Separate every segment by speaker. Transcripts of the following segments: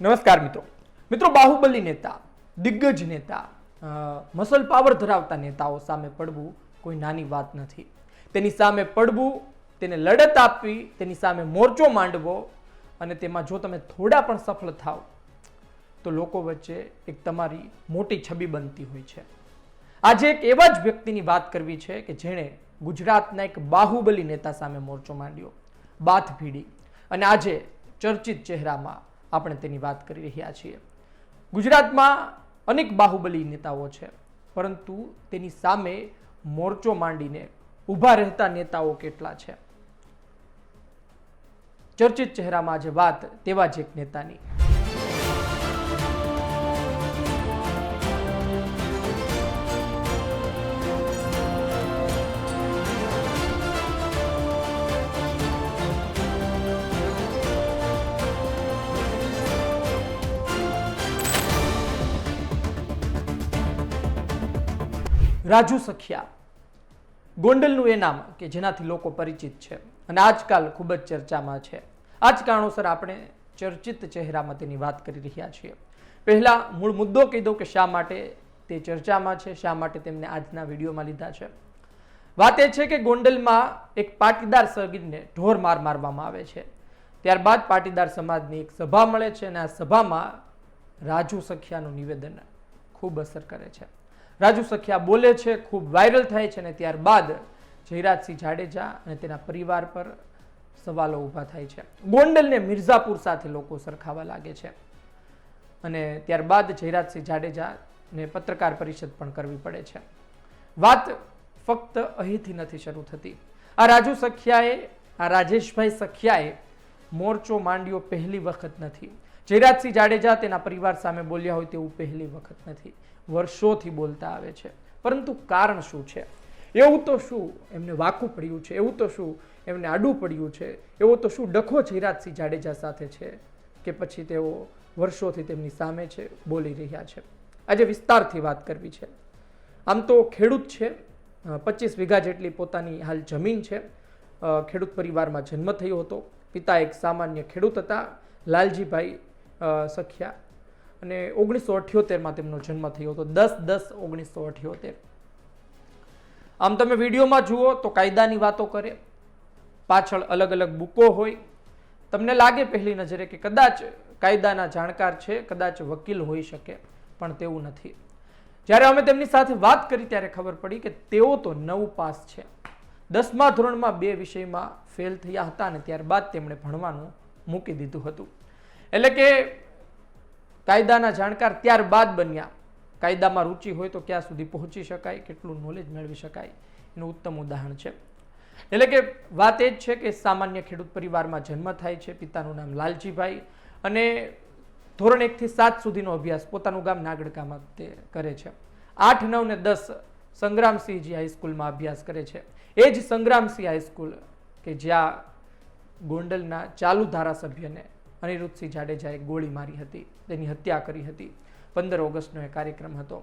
Speaker 1: નમસ્કાર મિત્રો. મિત્રો, બાહુબલી નેતા, દિગ્ગજ નેતા મસલ પાવર ધરાવતા નેતાઓ સામે પડવું કોઈ નાની વાત નથી. તેની સામે પડવું, તેને લડત આપવી, તેની સામે મોરચો માંડવો અને તેમાં જો તમે થોડા પણ સફળ થાવ તો લોકો વચ્ચે એક તમારી મોટી છબી બનતી હોય છે. આજે એક એવા જ વ્યક્તિની વાત કરવી છે કે જેણે ગુજરાતના એક બાહુબલી નેતા સામે મોરચો માંડ્યો બાથ ભીડી અને આજે ચર્ચિત ચહેરામાં આપણે તેની વાત કરી રહ્યા છીએ. ગુજરાતમાં અનેક બાહુબલી નેતાઓ છે, પરંતુ તેની સામે મોરચો માંડીને ઊભા રહેતા નેતાઓ કેટલા છે? ચર્ચિત ચહેરામાં આજે વાત તેવા જ એક નેતાની. રાજુ સખિયા. ગોંડલનું એ નામ કે જેનાથી લોકો પરિચિત છે અને આજકાલ ખૂબ જ ચર્ચામાં છે. આ જ કારણોસર આપણે ચર્ચિત ચહેરામાં તેની વાત કરી રહ્યા છીએ. પહેલાં મૂળ મુદ્દો કહી દઉં કે શા માટે તે ચર્ચામાં છે, શા માટે તેમને આજના વિડીયોમાં લીધા છે. વાત એ છે કે ગોંડલમાં એક પાટીદાર સગીરને ઢોર માર મારવામાં આવે છે. ત્યારબાદ પાટીદાર સમાજની એક સભા મળે છે અને આ સભામાં રાજુ સખિયાનું નિવેદન ખૂબ અસર કરે છે. રાજુ સખિયા બોલે છે, ખૂબ વાયરલ થાય છે અને ત્યારબાદ જયરાજસિંહ જાડેજા અને તેના પરિવાર પર સવાલો ઊભા થાય છે. ગોંડલને મિર્ઝાપુર સાથે લોકો સરખાવા લાગે છે. અને ત્યારબાદ જયરાજસિંહ જાડેજાને પત્રકાર પરિષદ પણ કરવી પડે છે. વાત ફક્ત અહીંથી નથી શરૂ થતી. આ રાજુ સખિયાએ, આ રાજેશભાઈ સખિયાએ મોરચો માંડ્યો પહેલી વખત નથી. જયરાજસિંહ જાડેજા તેના પરિવાર સામે બોલ્યા હોય તેવું પહેલી વખત નથી. વર્ષોથી બોલતા આવે છે. પરંતુ કારણ શું છે? એવું તો શું એમને વાકું પડ્યું છે? એવું તો શું એમને આડું પડ્યું છે? એવો તો શું ડખો જયરાજસિંહ જાડેજા સાથે છે કે પછી તેઓ વર્ષોથી તેમની સામે છે, બોલી રહ્યા છે? આજે વિસ્તારથી વાત કરવી છે. આમ તો ખેડૂત છે પચીસ વીઘા જેટલી પોતાની હાલ જમીન છે. ખેડૂત પરિવારમાં જન્મ થયો હતો. પિતા એક સામાન્ય ખેડૂત હતા, લાલજીભાઈ સખિયા. અને ઓગણીસો અઠ્યોતેરમાં તેમનો જન્મ થયો હતો. દસ દસ ઓગણીસો અઠ્યોતેર. આમ તમે વિડીયોમાં જુઓ તો કાયદાની વાતો કરે. પાછળ અલગ અલગ બુકો હોય. તમને લાગે પહેલી નજરે કે કદાચ કાયદાના જાણકાર છે, કદાચ વકીલ હોઈ શકે, પણ તેવું નથી. જ્યારે અમે તેમની સાથે વાત કરી ત્યારે ખબર પડી કે તેઓ તો નવ પાસ છે. દસમા ધોરણમાં બે વિષયમાં ફેલ થયા હતા અને ત્યારબાદ તેમણે ભણવાનું મૂકી દીધું હતું. એટલે કે કાયદાના જાણકાર ત્યારબાદ બન્યા. કાયદામાં રુચિ હોય તો ક્યાં સુધી પહોંચી શકાય, કેટલું નોલેજ મેળવી શકાય, એનું ઉત્તમ ઉદાહરણ છે. એટલે કે વાત એ જ છે કે સામાન્ય ખેડૂત પરિવારમાં જન્મ થાય છે, પિતાનું નામ લાલજીભાઈ અને ધોરણ એકથી સાત સુધીનો અભ્યાસ પોતાનું ગામ નાગડકામાં તે કરે છે. આઠ, નવ ને દસ સંગ્રામસિંહજી હાઈસ્કૂલમાં અભ્યાસ કરે છે. એ જ સંગ્રામસિંહ હાઈસ્કૂલ કે જ્યાં ગોંડલના ચાલુ ધારાસભ્યને અનિરુદ્ધસિંહ જાડેજાએ ગોળી મારી હતી, તેની હત્યા કરી હતી. પંદર ઓગસ્ટનો એ કાર્યક્રમ હતો.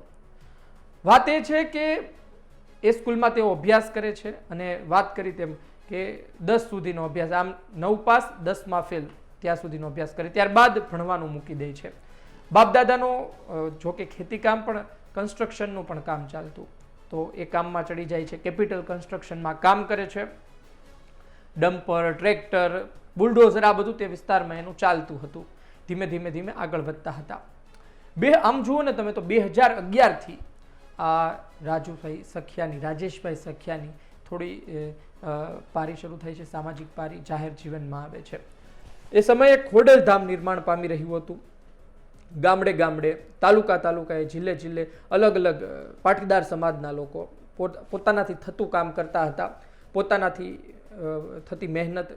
Speaker 1: વાત એ છે કે એ સ્કૂલમાં તેઓ અભ્યાસ કરે છે અને વાત કરી તેમ કે દસ સુધીનો અભ્યાસ, આમ નવ પાસ, દસમાં ફેલ, ત્યાં સુધીનો અભ્યાસ કરે, ત્યારબાદ ભણવાનું મૂકી દે છે. બાપદાદાનો જો કે ખેતીકામ પણ કન્સ્ટ્રક્શનનું પણ કામ ચાલતું. તો એ કામમાં ચડી જાય છે. કેપિટલ કન્સ્ટ્રક્શનમાં કામ કરે છે. ડમ્પર ટ્રેક્ટર બુલડોઝર આ બધું તે વિસ્તારમાં એનું ચાલતું હતું. ધીમે ધીમે ધીમે આગળ વધતા હતા. બે આમ જુઓ ને તમે તો બે હજાર અગિયારથી આ રાજુભાઈ સખિયાની, રાજેશભાઈ સખિયાની થોડી પારી શરૂ થઈ છે, સામાજિક પારી, જાહેર જીવનમાં આવે છે. એ સમયે ખોડલધામ નિર્માણ પામી રહ્યું હતું. ગામડે ગામડે, તાલુકા તાલુકાએ, જિલ્લે જિલ્લે અલગ અલગ પાટીદાર સમાજના લોકો પોત- પોતાનાથી થતું કામ કરતા હતા. પોતાનાથી થતી મહેનત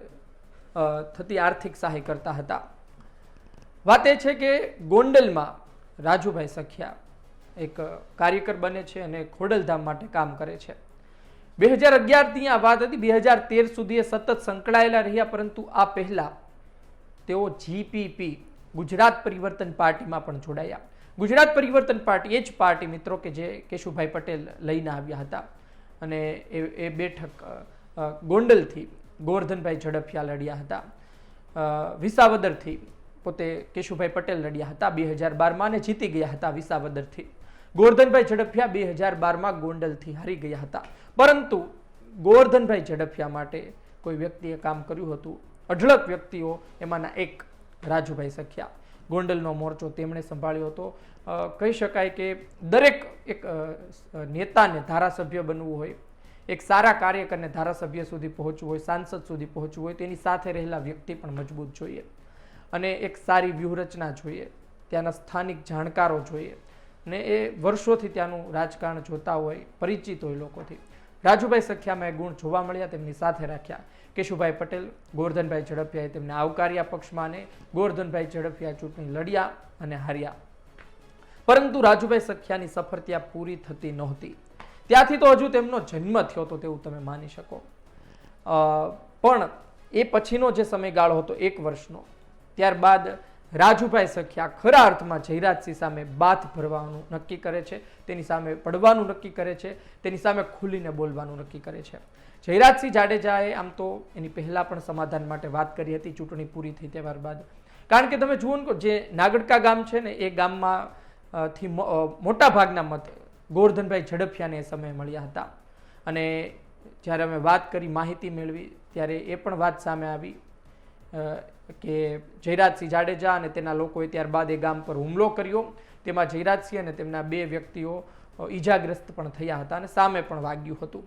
Speaker 1: થતી આર્થિક સહાય કરતા હતા. વાત એ છે કે ગોંડલમાં રાજુભાઈ સખિયા એક કાર્યકર બને છે અને ખોડલધામ માટે કામ કરે છે. બે હજાર અગિયારથી આ વાત હતી. બે હજાર તેર સુધી સતત સંકળાયેલા રહ્યા, પરંતુ આ પહેલાં તેઓ જીપીપી ગુજરાત પરિવર્તન પાર્ટીમાં પણ જોડાયા. ગુજરાત પરિવર્તન પાર્ટી એ જ પાર્ટી, મિત્રો, કે જે કેશુભાઈ પટેલ લઈને આવ્યા હતા. અને એ એ બેઠક ગોંડલથી ગોવર્ધનભાઈ ઝડફિયા લડ્યા હતા. વિસાવદરથી પોતે કેશુભાઈ પટેલ લડ્યા હતા બે હજાર બારમાં અને જીતી ગયા હતા વિસાવદરથી. ગોવર્ધનભાઈ ઝડફિયા બે હજાર બારમાં ગોંડલથી હારી ગયા હતા. પરંતુ ગોવર્ધનભાઈ ઝડફિયા માટે કોઈ વ્યક્તિએ કામ કર્યું હતું? અઢળક વ્યક્તિઓ એમાંના એક રાજુભાઈ સખ્યા. ગોંડલનો મોરચો તેમણે સંભાળ્યો હતો. કહી શકાય કે દરેક એક નેતાને ધારાસભ્ય બનવું હોય એક સારા કાર્યકરને ધારાસભ્ય સુધી પહોંચવું હોય, સાંસદ સુધી પહોંચવું હોય તેની સાથે રહેલા વ્યક્તિ પણ મજબૂત જોઈએ. અને એક સારી વ્યૂહરચના જોઈએ, ત્યાંના સ્થાનિક જાણકારો જોઈએ. ને એ વર્ષોથી ત્યાંનું રાજકારણ જોતા હોય, પરિચિત હોય લોકોથી. રાજુભાઈ સખ્યામાં એ ગુણ જોવા મળ્યા, તેમની સાથે રાખ્યા. કેશુભાઈ પટેલ, ગોરધનભાઈ ઝડપિયાએ તેમને આવકાર્યા પક્ષમાં અને ગોરધનભાઈ ઝડપિયા ચૂંટણી લડ્યા અને હાર્યા. પરંતુ રાજુભાઈ સખ્યાની સફર ત્યાં પૂરી થતી નહોતી. ત્યાંથી તો હજુ તેમનો જન્મ થયો હતો તેવું તમે માની શકો. પણ એ પછીનો જે સમયગાળો હતો એક વર્ષનો, ત્યારબાદ રાજુભાઈ સખ્યા ખરા અર્થમાં જયરાજસિંહ સામે બાથ ભરવાનું નક્કી કરે છે, તેની સામે પડવાનું નક્કી કરે છે, તેની સામે ખુલીને બોલવાનું નક્કી કરે છે. જયરાજસિંહ જાડેજાએ આમ તો એની પહેલાં પણ સમાધાન માટે વાત કરી હતી, ચૂંટણી પૂરી થઈ ત્યારબાદ કારણ કે તમે જુઓ ને જે નાગડકા ગામ છે ને, એ ગામમાં થી મોટા ભાગના મત ગોરધનભાઈ ઝડફિયાને સમયે મળ્યા હતા. અને જ્યારે અમે વાત કરી, માહિતી મેળવી, ત્યારે એ પણ વાત સામે આવી કે જયરાજસિંહ જાડેજા અને તેના લોકોએ ત્યારબાદ એ ગામ પર હુમલો કર્યો. તેમાં જયરાજસિંહ અને તેમના બે વ્યક્તિઓ ઈજાગ્રસ્ત પણ થયા હતા અને સામે પણ વાગ્યું હતું.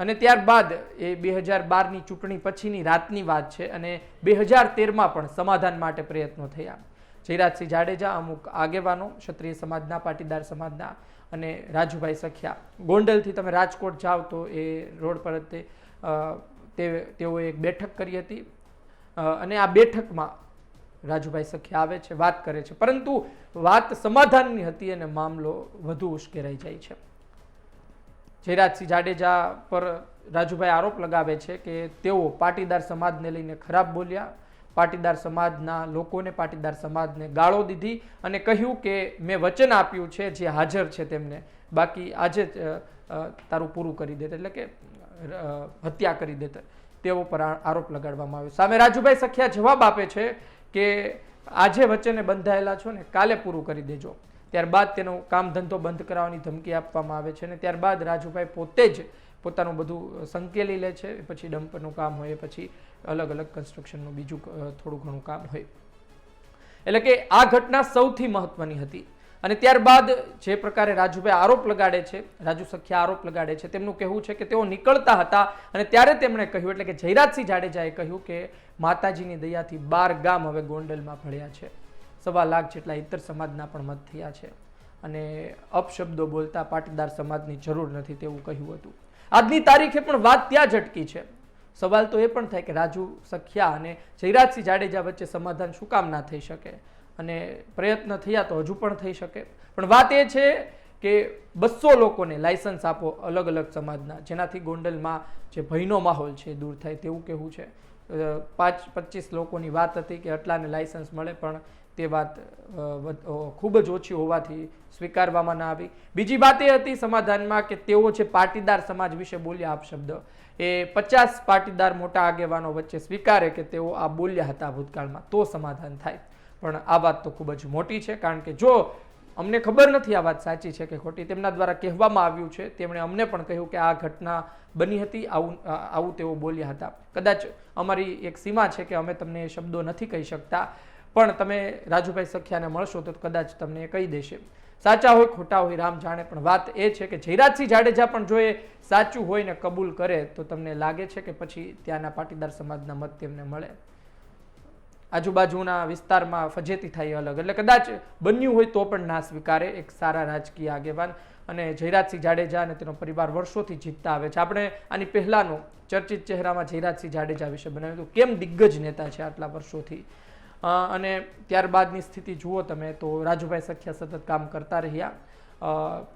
Speaker 1: અને ત્યારબાદ એ બે હજાર બારની ચૂંટણી પછીની રાતની વાત છે અને બે હજાર તેરમાં પણ સમાધાન માટે પ્રયત્નો થયા. જયરાજસિંહ જાડેજા અમુક આગેવાનો, ક્ષત્રિય સમાજના, પાટીદાર સમાજના અને રાજુભાઈ સખિયા. ગોંડલથી તમે રાજકોટ જાઓ તો એ રોડ પર તે તેઓએ એક બેઠક કરી હતી. અને આ બેઠકમાં રાજુભાઈ સખિયા આવે છે, વાત કરે છે. પરંતુ વાત સમાધાનની હતી અને મામલો વધુ ઉશ્કેરાઈ જાય છે. જયરાજસિંહ જાડેજા પર રાજુભાઈ આરોપ લગાવે છે કે તેઓ પાટીદાર સમાજને લઈને ખરાબ બોલ્યા. પાટીદાર સમાજના લોકોને પાટીદાર સમાજને ગાળો દીધી અને કહ્યું કે મેં વચન આપ્યું છે, જે હાજર છે તેમને. બાકી આજે જ તારું પૂરું કરી દેત, એટલે કે હત્યા કરી દેત. તેઓ પર આરોપ લગાડવામાં આવ્યો. સામે રાજુભાઈ સખિયા જવાબ આપે છે કે આજે વચ્ચેને બંધાયેલા છો ને, કાલે પૂરું કરી દેજો. ત્યારબાદ તેનો કામ ધંધો બંધ કરાવવાની ધમકી આપવામાં આવે છે અને ત્યારબાદ રાજુભાઈ પોતે જ પોતાનું બધું સંકેલી લે છે, પછી ડમ્પનું કામ હોય, પછી અલગ અલગ કન્સ્ટ્રક્શનનું બીજું થોડું ઘણું કામ હોય. એટલે કે આ ઘટના સૌથી મહત્વની હતી. અને ત્યારબાદ જે પ્રકારે રાજુભાઈ આરોપ લગાડે છે, રાજુ સખ્યા આરોપ લગાડે છે, તેમનું કહેવું છે કે તેઓ નીકળતા હતા અને ત્યારે તેમણે કહ્યું, એટલે કે જયરાજસિંહ જાડેજાએ કહ્યું કે માતાજીની દયાથી બાર ગામ હવે ગોંડલમાં ભળ્યા છે. સવા લાખ જેટલા ઇતર સમાજના પણ મત થયા છે. અને અપશબ્દો બોલતા પાટીદાર સમાજની જરૂર નથી તેવું કહ્યું હતું. આજની તારીખે પણ વાત ત્યાં જ અટકી છે. સવાલ તો એ પણ થાય કે રાજુ સખ્યા અને જયરાજસિંહ જાડેજા વચ્ચે સમાધાન શું કામ ના થઈ શકે? અને પ્રયત્ન થયા તો હજુ પણ થઈ શકે. પણ વાત એ છે કે બસો લોકોને લાયસન્સ આપો અલગ અલગ સમાજના, જેનાથી ગોંડલમાં જે ભયનો માહોલ છે દૂર થાય તેવું કહેવું છે. પાંચ પચીસ લોકોની વાત હતી કે આટલાને લાયસન્સ મળે પણ તે વાત ખૂબ જ ઓછી હોવાથી સ્વીકારવામાં ના આવી. બીજી વાત એ હતી સમાધાનમાં કે તેઓ છે પાટીદાર સમાજ વિશે બોલ્યા, આપ શબ્દ, એ પચાસ પાટીદાર મોટા આગેવાનો વચ્ચે સ્વીકારે કે તેઓ આ બોલ્યા હતા ભૂતકાળમાં, તો સમાધાન થાય. પણ આ વાત તો ખૂબ જ મોટી છે, કારણ કે જો અમને ખબર નથી આ વાત સાચી છે કે ખોટી, તેમના દ્વારા કહેવામાં આવ્યું છે, તેમણે અમને પણ કહ્યું કે આ ઘટના બની હતી, આવું આવું તેઓ બોલ્યા હતા. કદાચ અમારી એક સીમા છે કે અમે તમને એ શબ્દો નથી કહી શકતા. પણ તમે રાજુભાઈ સખિયાને મળશો તો કદાચ તમને એ કહી દેશે. સાચા હોય, ખોટા હોય, રામ જાણે, પણ વાત એ છે કે જયરાજસિંહ જાડેજા પણ જો એ સાચું હોય ને કબૂલ કરે, તો તમને લાગે છે કે પછી ત્યાંના પાટીદાર સમાજના મત તેમને મળે? આજુબાજુના વિસ્તારમાં ફજેતી થાય અલગ. એટલે કદાચ બન્યું હોય તો પણ ના સ્વીકારે એક સારા રાજકીય આગેવાન. અને જયરાજસિંહ જાડેજા અને તેનો પરિવાર વર્ષોથી જીતતા આવે છે. આપણે આની પહેલાનો ચર્ચિત ચહેરામાં જયરાજસિંહ જાડેજા વિશે બનાવ્યું કેમ દિગ્ગજ નેતા છે આટલા વર્ષોથી? અને ત્યારબાદની સ્થિતિ જુઓ તમે તો રાજુભાઈ સખ્યા સતત કામ કરતા રહ્યા.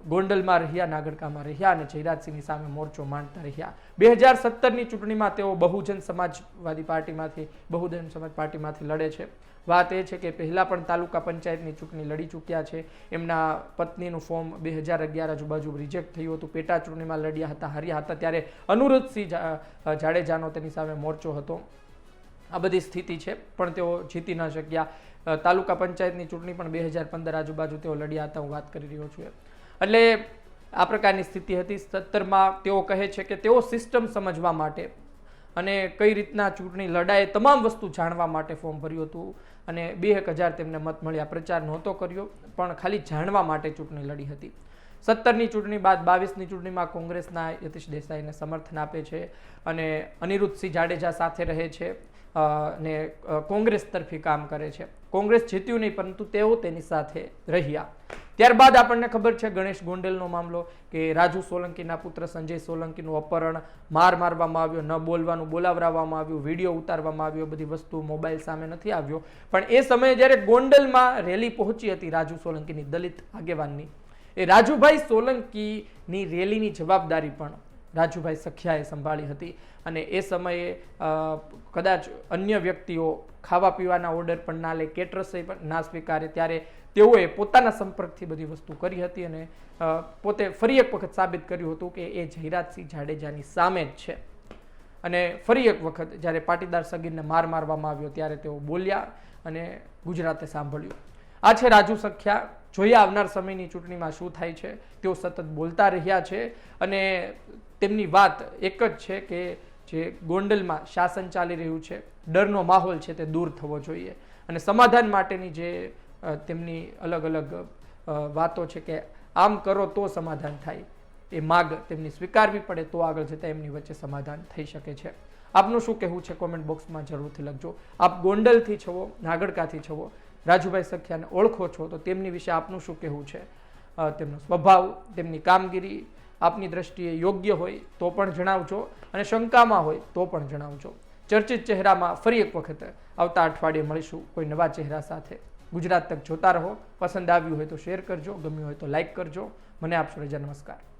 Speaker 1: ગોંડલમાં રહ્યા, નાગરકામાં રહ્યા અને જયરાજસિંહની સામે મોરચો માંડતા રહ્યા. બે હજાર સત્તરની ચૂંટણીમાં તેઓ બહુજન સમાજવાદી પાર્ટીમાંથી, બહુજન સમાજ પાર્ટીમાંથી લડે છે. વાત એ છે કે પહેલાં પણ તાલુકા પંચાયતની ચૂંટણી લડી ચૂક્યા છે. એમના પત્નીનું ફોર્મ બે હજાર અગિયાર આજુબાજુ રિજેક્ટ થયું હતું. પેટા ચૂંટણીમાં લડ્યા હતા, હાર્યા હતા. ત્યારે અનુરોધસિંહ જાડેજાનો તેની સામે મોરચો હતો. આ બધી સ્થિતિ છે, પણ તેઓ જીતી ન શક્યા. તાલુકા પંચાયતની ચૂંટણી પણ બે હજાર પંદર આજુબાજુ તેઓ લડ્યા હતા, હું વાત કરી રહ્યો છું એટલે આ પ્રકારની સ્થિતિ હતી. સત્તરમાં તેઓ કહે છે કે તેઓ સિસ્ટમ સમજવા માટે અને કઈ રીતના ચૂંટણી લડાય, તમામ વસ્તુ જાણવા માટે ફોર્મ ભર્યું હતું અને બે એક હજાર તેમને મત મળ્યા. પ્રચાર નહોતો કર્યો, પણ ખાલી જાણવા માટે ચૂંટણી લડી હતી. સત્તરની ચૂંટણી બાદ બાવીસની ચૂંટણીમાં કોંગ્રેસના યતીશ દેસાઈને સમર્થન આપે છે અને અનિરુદ્ધસિંહ જાડેજા સાથે રહે છે. અ, કોંગ્રેસ તરફી કામ કરે છે. કોંગ્રેસ જીત્યું નહીં પરંતુ તેઓ તેની સાથે રહ્યા. ત્યારબાદ આપણને ખબર છે ગણેશ ગોંડલનો મામલો કે રાજુ સોલંકીના પુત્ર સંજય સોલંકીનું અપહરણ માર મારવામાં આવ્યો ન બોલવાનું બોલાવરાવવામાં આવ્યું વીડિયો ઉતારવામાં આવ્યો બધી વસ્તુ મોબાઈલ સામે નથી આવ્યો. પણ એ સમયે જ્યારે ગોંડલમાં રેલી પહોંચી હતી રાજુ સોલંકીની દલિત આગેવાનની એ રાજુભાઈ સોલંકીની રેલીની જવાબદારી પણ રાજુભાઈ સખિયાએ સંભાળી હતી. અને એ સમયે કદાચ અન્ય વ્યક્તિઓ ખાવા પીવાના ઓર્ડર પણ ના લે કેટરસે પણ ના સ્વીકારે, ત્યારે તેઓએ પોતાના સંપર્કથી બધી વસ્તુ કરી હતી અને પોતે ફરી એક વખત સાબિત કર્યું હતું કે એ જયરાજસિંહ જાડેજાની સામે જ છે. અને ફરી એક વખત જ્યારે પાટીદાર સગીરને માર મારવામાં આવ્યો ત્યારે તેઓ બોલ્યા અને ગુજરાતે સાંભળ્યું. આ છે રાજુ સખ્યા. જોઈએ આવનાર સમયની ચૂંટણીમાં શું થાય છે. તેઓ સતત બોલતા રહ્યા છે અને તેમની વાત એક જ છે કે જે ગોંડલમાં શાસન ચાલી રહ્યું છે, ડરનો માહોલ છે તે દૂર થવો જોઈએ. અને સમાધાન માટેની જે તેમની અલગ અલગ વાતો છે કે આમ કરો તો સમાધાન થાય. એ માગ તેમની સ્વીકારવી પડે તો આગળ જતાં એમની વચ્ચે સમાધાન થઈ શકે છે. આપનું શું કહેવું છે કોમેન્ટ બોક્સમાં જરૂરથી લખજો. આપ ગોંડલથી છો નાગડકાથી છો રાજુભાઈ સખિયાને ઓળખો છો તો તેમની વિશે આપનું શું કહેવું છે? તેમનો સ્વભાવ, તેમની કામગીરી આપની દ્રષ્ટિએ યોગ્ય હોય તો પણ જણાવજો અને શંકામાં હોય તો પણ જણાવજો. ચર્ચિત ચહેરામાં ફરી એક વખત આવતા અઠવાડિયે મળીશું કોઈ નવા ચહેરા સાથે. ગુજરાત તક જોતા રહો. પસંદ આવ્યું હોય તો શેર કરજો. ગમ્યું હોય તો લાઇક કરજો. મને આપશો રજા નમસ્કાર.